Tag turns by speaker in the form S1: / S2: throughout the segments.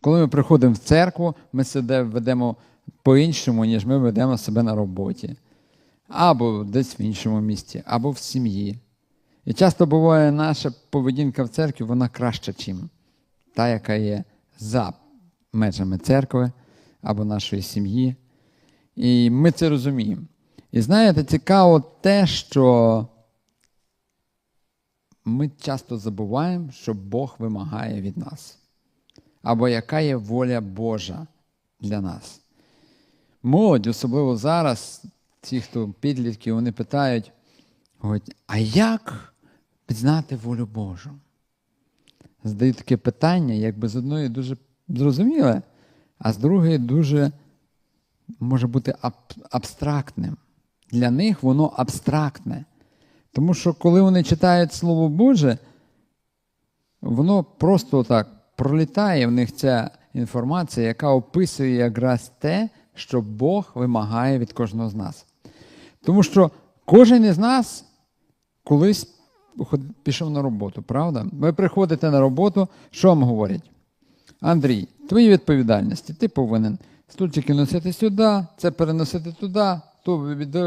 S1: Коли ми приходимо в церкву, ми себе ведемо по-іншому, ніж ми ведемо себе на роботі, або десь в іншому місці, або в сім'ї. І часто буває, наша поведінка в церкві, вона краща, чим та, яка є за межами церкви або нашої сім'ї. І ми це розуміємо. І знаєте, цікаво те, що ми часто забуваємо, що Бог вимагає від нас. Або яка є воля Божа для нас. Молодь, особливо зараз, ті, хто підлітки, вони питають, а як пізнати волю Божу? Задають таке питання, якби з одної дуже зрозуміле, а з другої дуже може бути аб- абстрактним. Для них воно абстрактне. Тому що коли вони читають Слово Боже, воно просто так пролітає в них ця інформація, яка описує якраз те, що Бог вимагає від кожного з нас. Тому що кожен із нас колись пішов на роботу, правда? Ви приходите на роботу, що вам говорять? Андрій, твої відповідальності, ти повинен стульчики носити сюди, це переносити туди, ту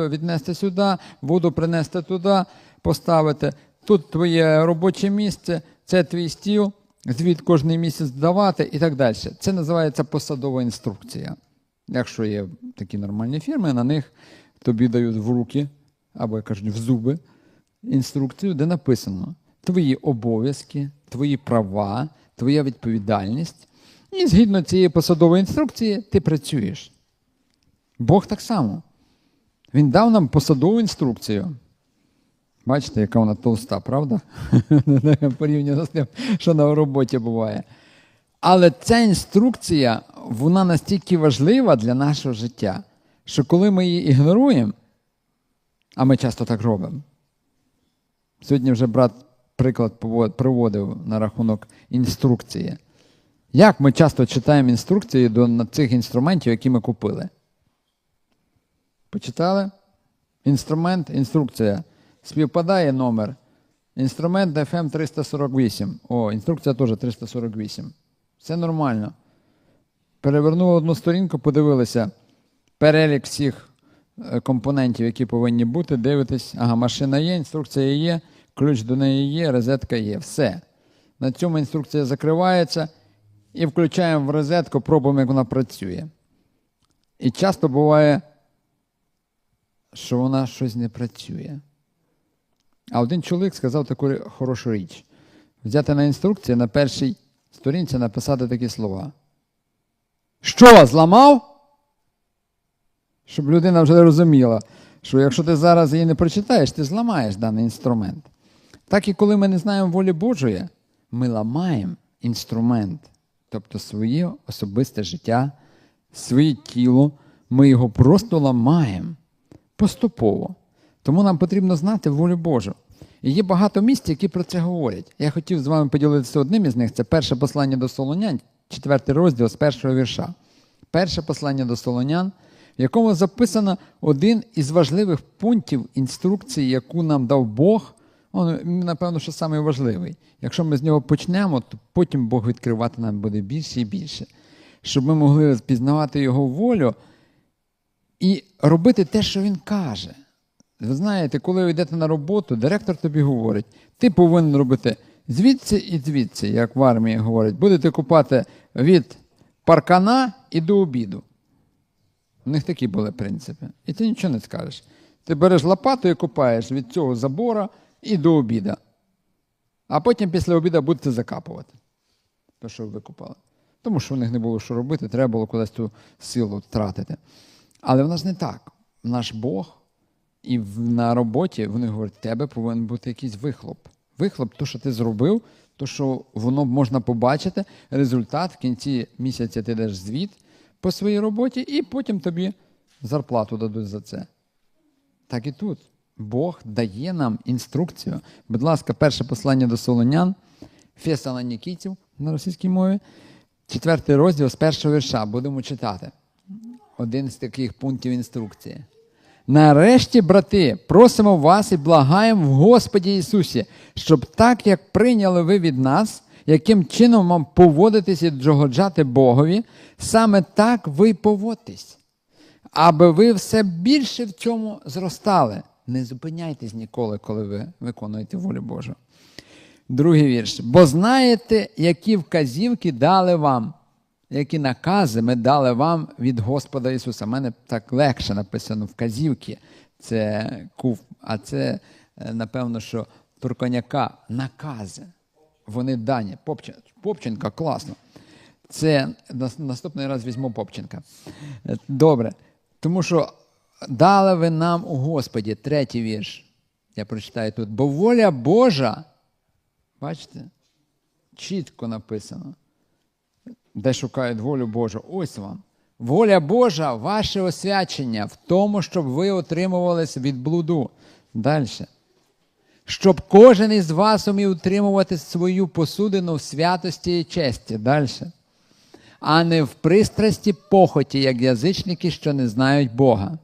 S1: віднести сюди, воду принести туди, поставити. Тут твоє робоче місце, це твій стіл, звіт кожний місяць здавати і так далі. Це називається посадова інструкція. Якщо є такі нормальні фірми, на них тобі дають в руки, або як кажуть, в зуби інструкцію, де написано твої обов'язки, твої права, твоя відповідальність. І згідно цієї посадової інструкції ти працюєш. Бог так само. Він дав нам посадову інструкцію. Бачите, яка вона толста, правда? Порівняно з тим, що на роботі буває. Але ця інструкція, вона настільки важлива для нашого життя, що коли ми її ігноруємо, а ми часто так робимо. Сьогодні вже брат приклад приводив на рахунок інструкції. Як ми часто читаємо інструкції до цих інструментів, які ми купили? Почитали? Інструмент, інструкція. Співпадає номер. Інструмент FM 348. О, інструкція теж 348. Все нормально. Перевернули одну сторінку, подивилися перелік всіх е, компонентів, які повинні бути. Дивитесь, ага, машина є, інструкція є, ключ до неї є, розетка є. Все. На цьому інструкція закривається і включаємо в розетку, пробуємо, як вона працює. І часто буває, що вона щось не працює. А один чоловік сказав таку хорошу річ: взяти на інструкцію на першій сторінці написати такі слова. Що, зламав? Щоб людина вже розуміла, що якщо ти зараз її не прочитаєш, ти зламаєш даний інструмент. Так і коли ми не знаємо волі Божої, ми ламаємо інструмент, тобто своє особисте життя, своє тіло, ми його просто ламаємо поступово. Тому нам потрібно знати волю Божу. І є багато місць, які про це говорять. Я хотів з вами поділитися одним із них. Це перше послання до Солонян, четвертий розділ з першого вірша. Перше послання до Солонян, в якому записано один із важливих пунктів інструкції, яку нам дав Бог. Он, напевно, що самий важливий. Якщо ми з нього почнемо, то потім Бог відкривати нам буде більше і більше. Щоб ми могли пізнавати Його волю і робити те, що він каже. Ви знаєте, коли ви йдете на роботу, директор тобі говорить, ти повинен робити звідси і звідси, як в армії говорять, будете купати від паркана і до обіду. У них такі були принципи. І ти нічого не скажеш. Ти береш лопату і купаєш від цього забора і до обіда. А потім після обіду будете закапувати. То, що ви викупали. Тому що в них не було що робити, треба було кудись ту силу тратити. Але в нас не так. Наш Бог і на роботі вони говорять, тебе повинен бути якийсь вихлоп. Вихлоп, то, що ти зробив, то, що воно можна побачити, результат в кінці місяця ти даєш звіт по своїй роботі, і потім тобі зарплату дадуть за це. Так і тут. Бог дає нам інструкцію. Будь ласка, перше послання до Солонян, Фесалонікійців на російській мові, четвертий розділ з першого вірша. Будемо читати. Один з таких пунктів інструкції. Нарешті, брати, просимо вас і благаємо в Господі Ісусі, щоб так, як прийняли ви від нас яким чином вам поводитись і догоджати Богові, саме так ви поводьтесь, аби ви все більше в цьому зростали. Не зупиняйтесь ніколи, коли ви виконуєте волю Божу. Другий вірш. Бо знаєте, які вказівки дали вам, які накази ми дали вам від Господа Ісуса. У мене так легше написано вказівки. Це кув, а це, е, напевно, що Турконяка накази. Вони дані. Попчен- Попченка, класно. Це наступний раз візьму Попченка. Е, Добре. Тому що дали ви нам у Господі, третій вірш. Я прочитаю тут. Бо воля Божа, бачите, чітко написано. Де шукають волю Божу? Ось вам. Воля Божа, ваше освячення в тому, щоб ви отримувались від блуду. Далі. Щоб кожен із вас умів утримувати свою посудину в святості і честі. Далі. А не в пристрасті похоті, як язичники, що не знають Бога.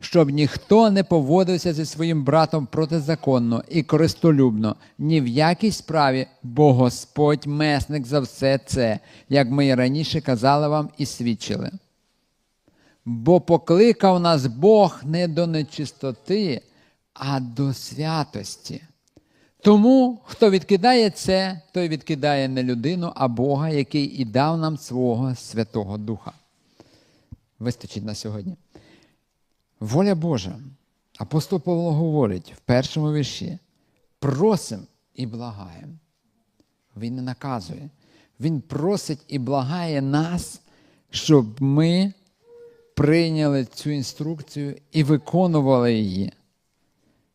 S1: Щоб ніхто не поводився зі своїм братом протизаконно і користолюбно ні в якій справі, бо Господь месник за все це, як ми і раніше казали вам і свідчили. Бо покликав нас Бог не до нечистоти, а до святості. Тому, хто відкидає це, той відкидає не людину, а Бога, який і дав нам свого Святого Духа. Вистачить на сьогодні. Воля Божа. Апостол Павло говорить в першому вірші: просим і благаєм. Він не наказує. Він просить і благає нас, щоб ми прийняли цю інструкцію і виконували її.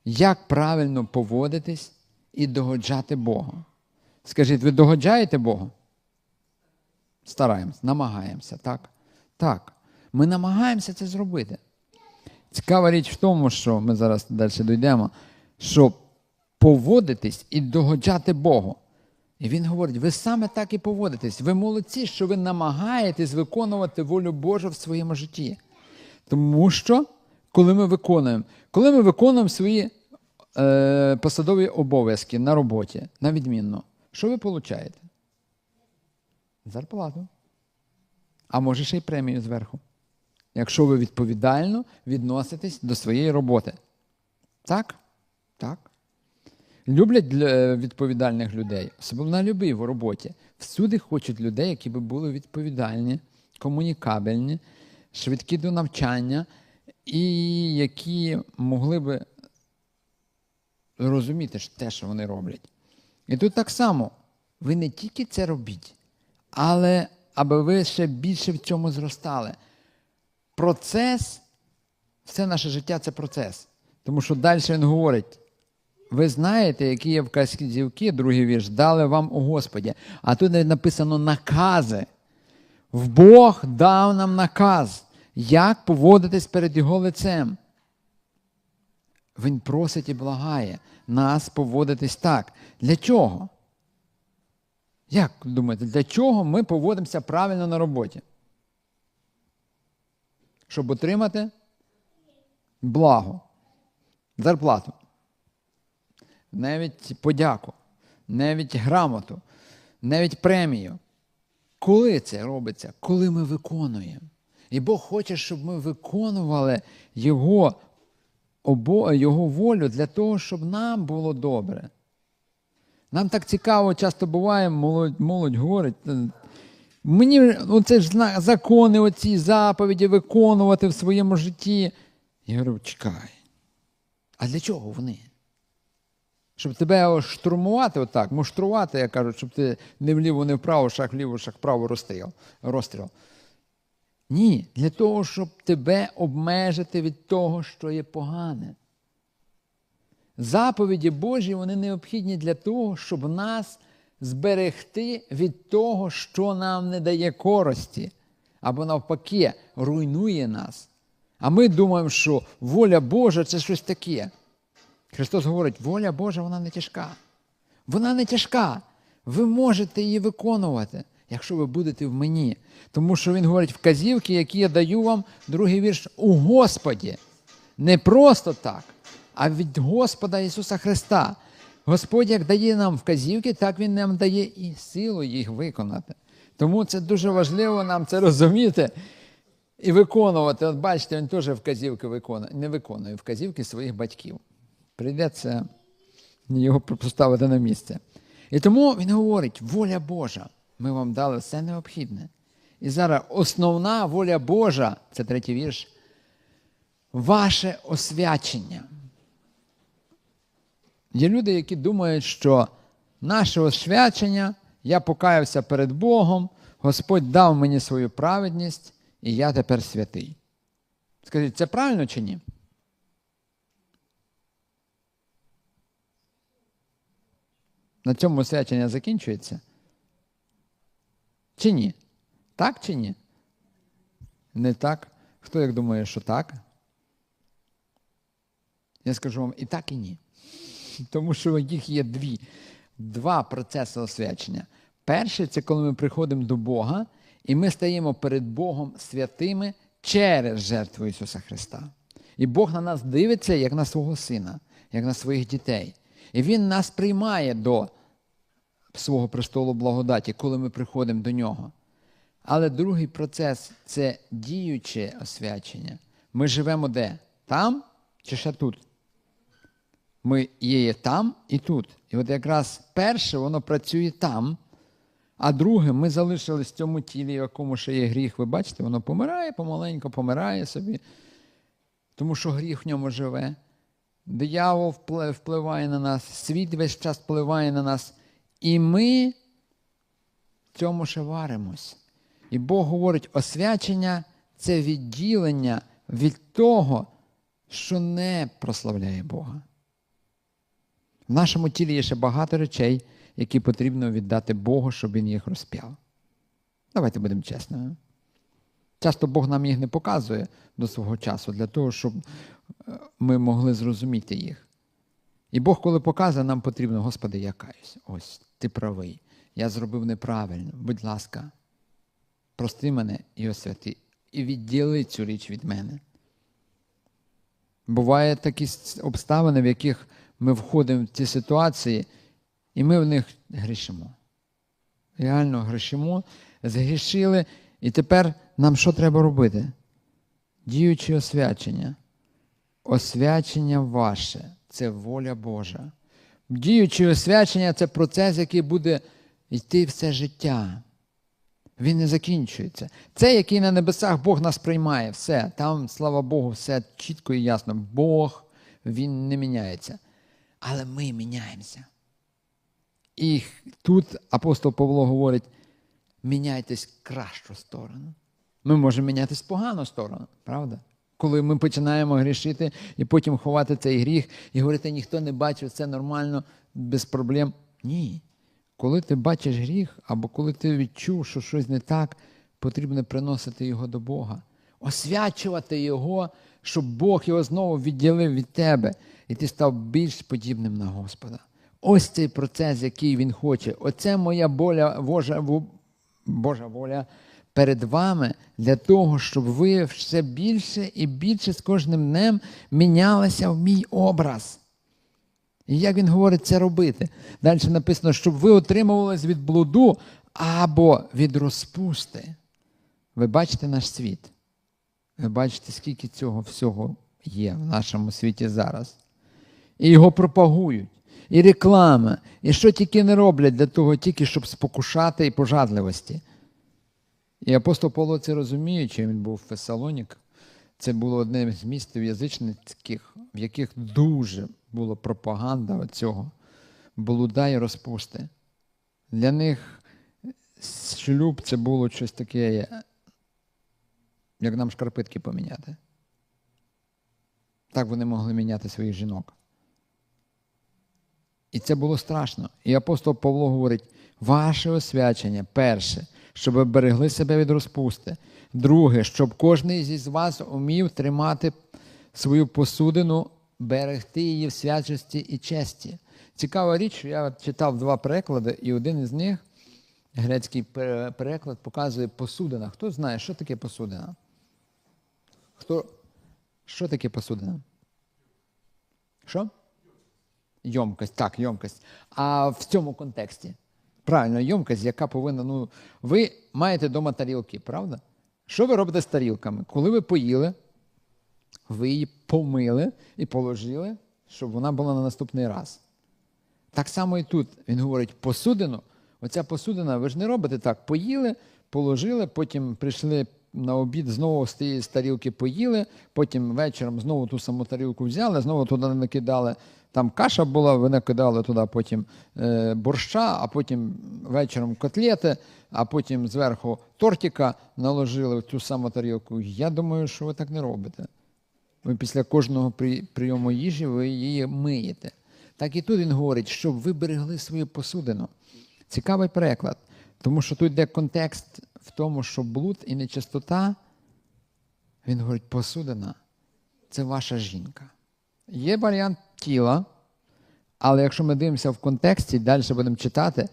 S1: Як правильно поводитись і догоджати Богу? Скажіть, ви догоджаєте Богу? Стараємось, намагаємося, так? Так. Ми намагаємося це зробити. Цікава річ в тому, що ми зараз далі дійдемо, що поводитись і догоджати Богу. І він говорить: ви саме так і поводитесь. Ви молодці, що ви намагаєтесь виконувати волю Божу в своєму житті. Тому що, коли ми виконуємо, коли ми виконуємо свої е, посадові обов'язки на роботі, на відмінно, що ви получаєте? Зарплату. А може ще й премію зверху якщо ви відповідально відноситесь до своєї роботи. Так? Так. Люблять для- відповідальних людей, особливо на любій роботі. Всюди хочуть людей, які би були відповідальні, комунікабельні, швидкі до навчання і які могли би розуміти те, що вони роблять. І тут так само, ви не тільки це робіть, але аби ви ще більше в цьому зростали процес, все наше життя це процес. Тому що далі він говорить: ви знаєте, які є вказівки, другий вірш, дали вам у Господі. А тут написано накази. В Бог дав нам наказ, як поводитись перед Його лицем. Він просить і благає нас поводитись так. Для чого? Як думаєте, для чого ми поводимося правильно на роботі? Щоб отримати благо, зарплату, навіть подяку, навіть грамоту, навіть премію. Коли це робиться? Коли ми виконуємо. І Бог хоче, щоб ми виконували Його, обо, його волю для того, щоб нам було добре. Нам так цікаво, часто буває, молодь, молодь говорить, Мені ну, це ж закони, оці заповіді виконувати в своєму житті. Я говорю, чекай. А для чого вони? Щоб тебе штурмувати отак, муштрувати, як кажуть, щоб ти не вліво, не вправо, шаг вліво, шаг вправо розстріл. розстріл. Ні, для того, щоб тебе обмежити від того, що є погане. Заповіді Божі вони необхідні для того, щоб нас зберегти від того, що нам не дає користі, або навпаки, руйнує нас. А ми думаємо, що воля Божа це щось таке. Христос говорить, воля Божа вона не тяжка. Вона не тяжка. Ви можете її виконувати, якщо ви будете в мені. Тому що Він говорить, вказівки, які я даю вам, другий вірш, у Господі. Не просто так, а від Господа Ісуса Христа. Господь як дає нам вказівки, так Він нам дає і силу їх виконати. Тому це дуже важливо нам це розуміти і виконувати. От бачите, він теж вказівки виконує, не виконує вказівки своїх батьків. Прийдеться його поставити на місце. І тому він говорить: воля Божа, ми вам дали все необхідне. І зараз основна воля Божа, це третій вірш, ваше освячення. Є люди, які думають, що наше освячення, я покаявся перед Богом, Господь дав мені свою праведність, і я тепер святий. Скажіть, це правильно чи ні? На цьому освячення закінчується? Чи ні? Так чи ні? Не так. Хто як думає, що так? Я скажу вам і так, і ні. Тому що їх є дві, два процеси освячення. Перший це коли ми приходимо до Бога, і ми стаємо перед Богом святими через жертву Ісуса Христа. І Бог на нас дивиться як на свого сина, як на своїх дітей. І Він нас приймає до свого престолу благодаті, коли ми приходимо до нього. Але другий процес це діюче освячення. Ми живемо де? Там чи ще тут? Ми є там і тут. І от якраз перше, воно працює там, а друге, ми залишились в цьому тілі, в якому ще є гріх. Ви бачите, воно помирає помаленько, помирає собі, тому що гріх в ньому живе. Диявол впливає на нас, світ весь час впливає на нас. І ми в цьому ще варимось. І Бог говорить, освячення це відділення від того, що не прославляє Бога. В нашому тілі є ще багато речей, які потрібно віддати Богу, щоб Він їх розп'яв. Давайте будемо чесними. Часто Бог нам їх не показує до свого часу, для того, щоб ми могли зрозуміти їх. І Бог, коли показує, нам потрібно, Господи, я каюсь. Ось, ти правий. Я зробив неправильно. Будь ласка, прости мене і освяти. І відділи цю річ від мене. Буває такі обставини, в яких ми входимо в ці ситуації, і ми в них грішимо. Реально грішимо, згрішили, і тепер нам що треба робити? Діючи освячення. Освячення ваше це воля Божа. Діючи освячення це процес, який буде йти все життя. Він не закінчується. Це, який на небесах Бог нас приймає, все. Там, слава Богу, все чітко і ясно. Бог, Він не міняється. Але ми міняємося. І тут апостол Павло говорить: міняйтесь в кращу сторону. Ми можемо мінятися в погану сторону, правда? Коли ми починаємо грішити і потім ховати цей гріх і говорити, ніхто не бачив, це нормально, без проблем. Ні. Коли ти бачиш гріх, або коли ти відчув, що щось не так, потрібно приносити його до Бога, освячувати Його, щоб Бог його знову відділив від тебе, і ти став більш подібним на Господа. Ось цей процес, який Він хоче. Оце моя боля, Божа, Божа воля перед вами для того, щоб ви все більше і більше з кожним днем мінялися в мій образ. І як він говорить це робити? Далі написано, щоб ви отримувались від блуду або від розпусти. Ви бачите наш світ. Ви бачите, скільки цього всього є в нашому світі зараз. І його пропагують, і реклама, і що тільки не роблять для того, тільки щоб спокушати і пожадливості. І апостол Павло це розуміючи, він був Фесалонік, це було одне з міст язичницьких, в яких дуже була пропаганда цього блуда і розпусти. Для них шлюб це було щось таке, як нам шкарпетки поміняти. Так вони могли міняти своїх жінок. І це було страшно. І апостол Павло говорить: ваше освячення перше щоб ви берегли себе від розпусти. Друге, щоб кожен із вас умів тримати свою посудину, берегти її в святості і честі. Цікава річ, що я читав два переклади, і один із них, грецький переклад, показує посудина. Хто знає, що таке посудина? Хто? Що таке посудина? Що? Йомкость, так, йомкость. А в цьому контексті. Правильно, йомкость, яка повинна. Ну, ви маєте вдома тарілки, правда? Що ви робите з тарілками? Коли ви поїли, ви її помили і положили, щоб вона була на наступний раз. Так само і тут він говорить посудину. Оця посудина, ви ж не робите так. Поїли, положили, потім прийшли на обід, знову з тієї тарілки поїли, потім вечором знову ту саму тарілку взяли, знову туди накидали. Там каша була, ви накидали туди потім е, борща, а потім вечором котлети, а потім зверху тортика наложили в ту саму тарілку. Я думаю, що ви так не робите. Ви після кожного при- прийому їжі ви її миєте. Так і тут він говорить, щоб ви берегли свою посудину. Цікавий переклад, тому що тут йде контекст в тому, що блуд і нечистота, він говорить, посудина це ваша жінка. Є варіант тіла, але якщо ми дивимося в контексті, далі будемо читати,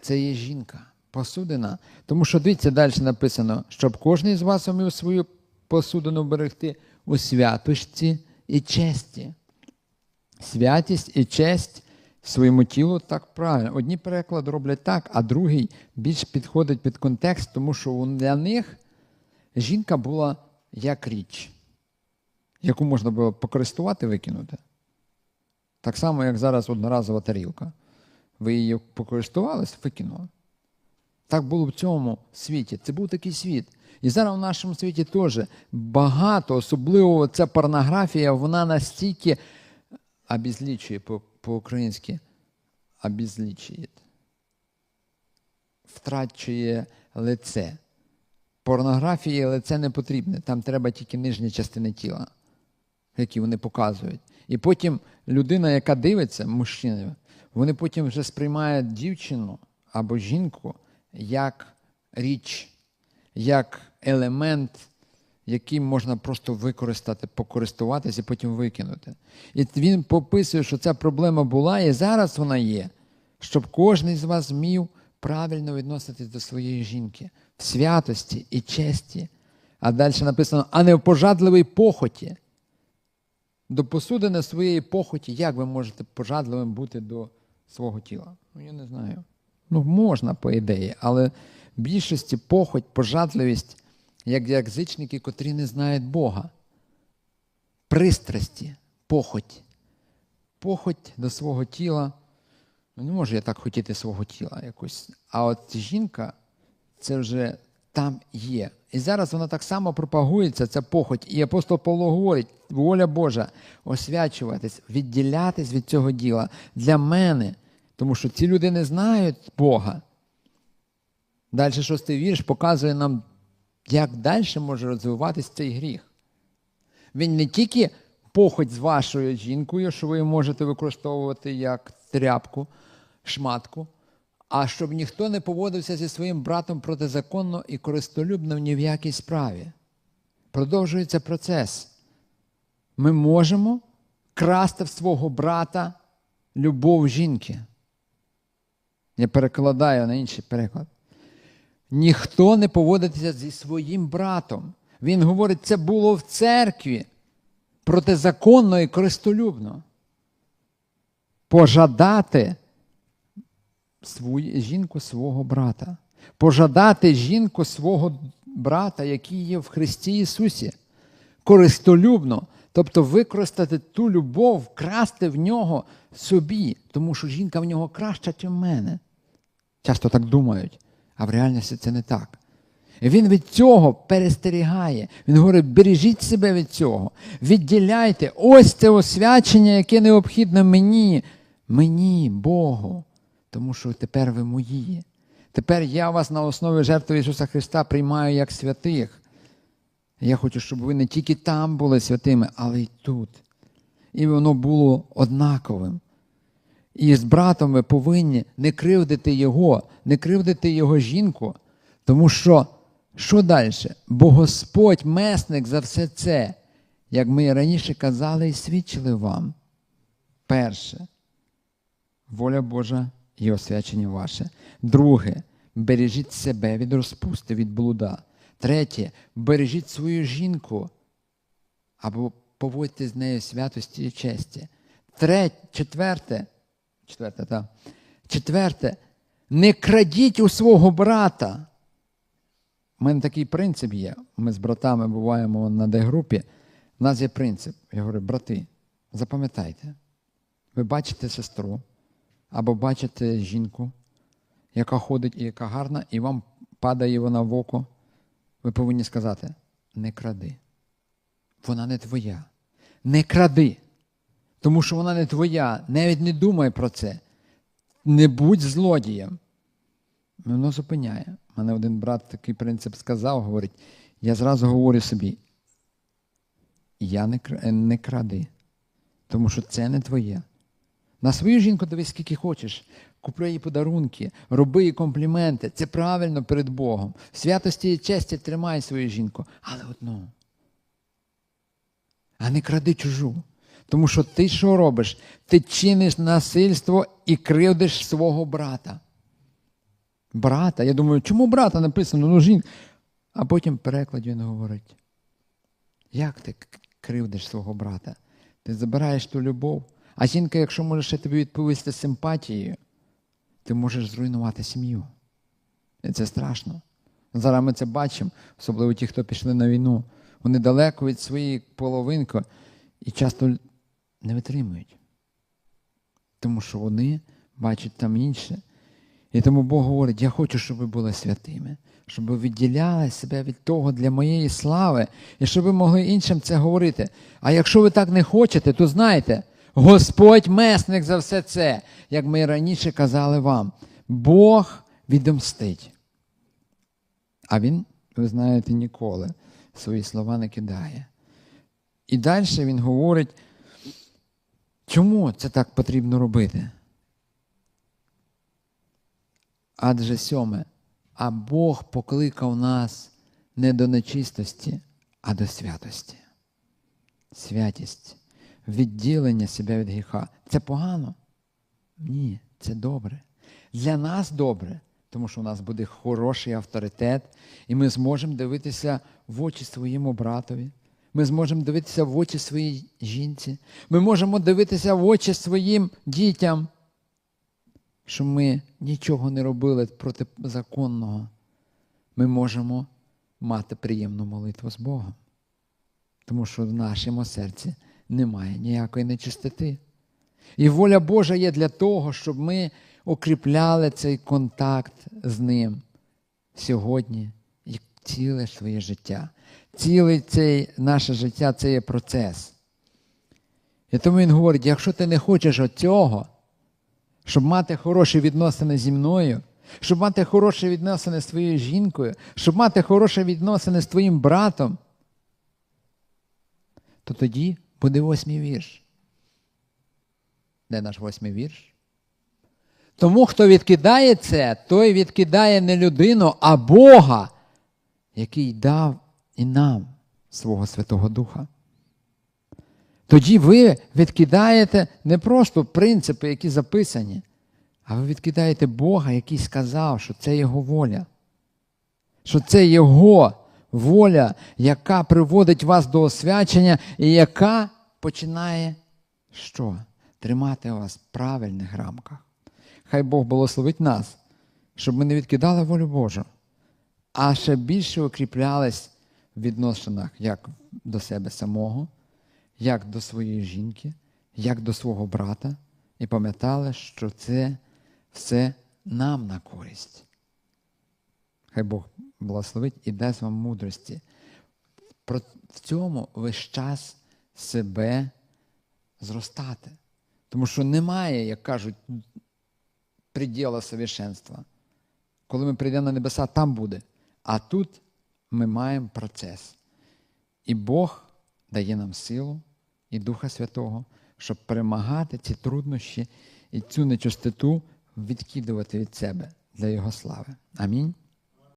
S1: це є жінка, посудина. Тому що дивіться, далі написано, щоб кожен з вас умів свою посудину берегти у святості і честі. Святість і честь своєму тілу так правильно. Одні переклади роблять так, а другий більш підходить під контекст, тому що для них жінка була як річ, яку можна було покористувати, викинути. Так само, як зараз одноразова тарілка. Ви її покористувались, викинули. Так було в цьому світі. Це був такий світ. І зараз в нашому світі теж багато, особливо ця порнографія, вона настільки обезлічує по- по-українськи, обезлічує, втрачує лице. Порнографії лице не потрібне, там треба тільки нижні частини тіла, які вони показують. І потім людина, яка дивиться, мужчина, вони потім вже сприймають дівчину або жінку як річ, як елемент, яким можна просто використати, покористуватися і потім викинути. І він пописує, що ця проблема була, і зараз вона є, щоб кожен з вас змів правильно відноситись до своєї жінки в святості і честі. А далі написано, а не в пожадливій похоті. До посудини своєї похоті, як ви можете пожадливим бути до свого тіла? Ну, я не знаю. Ну, можна, по ідеї, але в більшості похоть, пожадливість, як язичники, котрі не знають Бога. Пристрасті, похоть. Похоть до свого тіла. Ну, не можу я так хотіти свого тіла якось. А от жінка, це вже там є. І зараз вона так само пропагується, ця похоть. І апостол Павло говорить, воля Божа, освячуватись, відділятись від цього діла для мене. Тому що ці люди не знають Бога. Далі шостий вірш показує нам, як далі може розвиватися цей гріх. Він не тільки похоть з вашою жінкою, що ви можете використовувати як тряпку, шматку, а щоб ніхто не поводився зі своїм братом протизаконно і користолюбно ні в якій справі. Продовжується процес. Ми можемо красти в свого брата любов жінки. Я перекладаю на інший переклад. Ніхто не поводиться зі своїм братом. Він говорить, це було в церкві протизаконно і користолюбно. Пожадати свою, жінку свого брата. Пожадати жінку свого брата, який є в Христі Ісусі. Користолюбно. Тобто використати ту любов, вкрасти в нього собі, тому що жінка в нього краща, ніж в мене. Часто так думають, а в реальності це не так. Він від цього перестерігає. Він говорить, бережіть себе від цього, відділяйте. Ось це освячення, яке необхідне мені, мені, Богу. Тому що тепер ви мої. Тепер я вас на основі жертви Ісуса Христа приймаю як святих. Я хочу, щоб ви не тільки там були святими, але й тут. І воно було однаковим. І з братом ви повинні не кривдити його, не кривдити його жінку, тому що що далі? Бо Господь месник за все це, як ми раніше казали і свідчили вам. Перше, воля Божа і освячення ваше. Друге, бережіть себе від розпусти, від блуда. Третє, бережіть свою жінку або поводьте з нею святості і честі. Третє, четверте, четверте, так. Четверте, не крадіть у свого брата. У мене такий принцип є. Ми з братами буваємо на Д-групі. У нас є принцип. Я говорю, брати, запам'ятайте, ви бачите сестру або бачите жінку, яка ходить і яка гарна, і вам падає вона в око. Ви повинні сказати: не кради. Вона не твоя. Не кради. Тому що вона не твоя. Навіть не думай про це. Не будь злодієм. Воно зупиняє. Мене один брат такий принцип сказав, говорить, я зразу говорю собі, я не кради, тому що це не твоє. На свою жінку дивись скільки хочеш. Купляй їй подарунки, роби їй компліменти. Це правильно перед Богом. В святості і честі тримай свою жінку, але одну. А не кради чужу. Тому що ти що робиш? Ти чиниш насильство і кривдиш свого брата. Брата. Я думаю, чому брата написано? Ну, жінка. А потім в перекладі він говорить. Як ти кривдиш свого брата? Ти забираєш ту любов. А жінка, якщо може ще тобі відповісти симпатією, ти можеш зруйнувати сім'ю. І це страшно. Зараз ми це бачимо, особливо ті, хто пішли на війну. Вони далеко від своєї половинки і часто не витримують. Тому що вони бачать там інше. І тому Бог говорить: я хочу, щоб ви були святими, щоб ви відділяли себе від того для моєї слави, і щоб ви могли іншим це говорити. А якщо ви так не хочете, то знайте, Господь месник за все це, як ми раніше казали вам, Бог відомстить. А він, ви знаєте, ніколи свої слова не кидає. І далі він говорить, чому це так потрібно робити? Адже сьоме, а Бог покликав нас не до нечистості, а до святості. Святість, відділення себе від гріха. Це погано? Ні, це добре. Для нас добре, тому що у нас буде хороший авторитет, і ми зможемо дивитися в очі своєму братові. Ми зможемо дивитися в очі своїй жінці. Ми можемо дивитися в очі своїм дітям що ми нічого не робили протизаконного, ми можемо мати приємну молитву з Богом. Тому що в нашому серці немає ніякої нечистоти. І воля Божа є для того, щоб ми укріпляли цей контакт з Ним сьогодні і ціле своє життя. Ціле цей, наше життя це є процес. І тому він говорить: якщо ти не хочеш оцього, щоб мати хороші відносини зі мною, щоб мати хороші відносини з твоєю жінкою, щоб мати хороші відносини з твоїм братом, то тоді буде восьмий вірш. Де наш восьмий вірш? Тому, хто відкидає це, той відкидає не людину, а Бога, який дав і нам свого Святого Духа. Тоді ви відкидаєте не просто принципи, які записані, а ви відкидаєте Бога, який сказав, що це Його воля. Що це Його воля, яка приводить вас до освячення і яка починає що? Тримати вас в правильних рамках. Хай Бог благословить нас, щоб ми не відкидали волю Божу, а ще більше укріплялись в відносинах як до себе самого як до своєї жінки, як до свого брата, і пам'ятали, що це все нам на користь. Хай Бог благословить і дасть вам мудрості. В цьому весь час себе зростати. Тому що немає, як кажуть, приділа совершенства. Коли ми прийдемо на небеса, там буде. А тут ми маємо процес. І Бог дає нам силу і Духа Святого, щоб перемагати ці труднощі і цю нечистоту відкидувати від себе для Його слави. Амінь.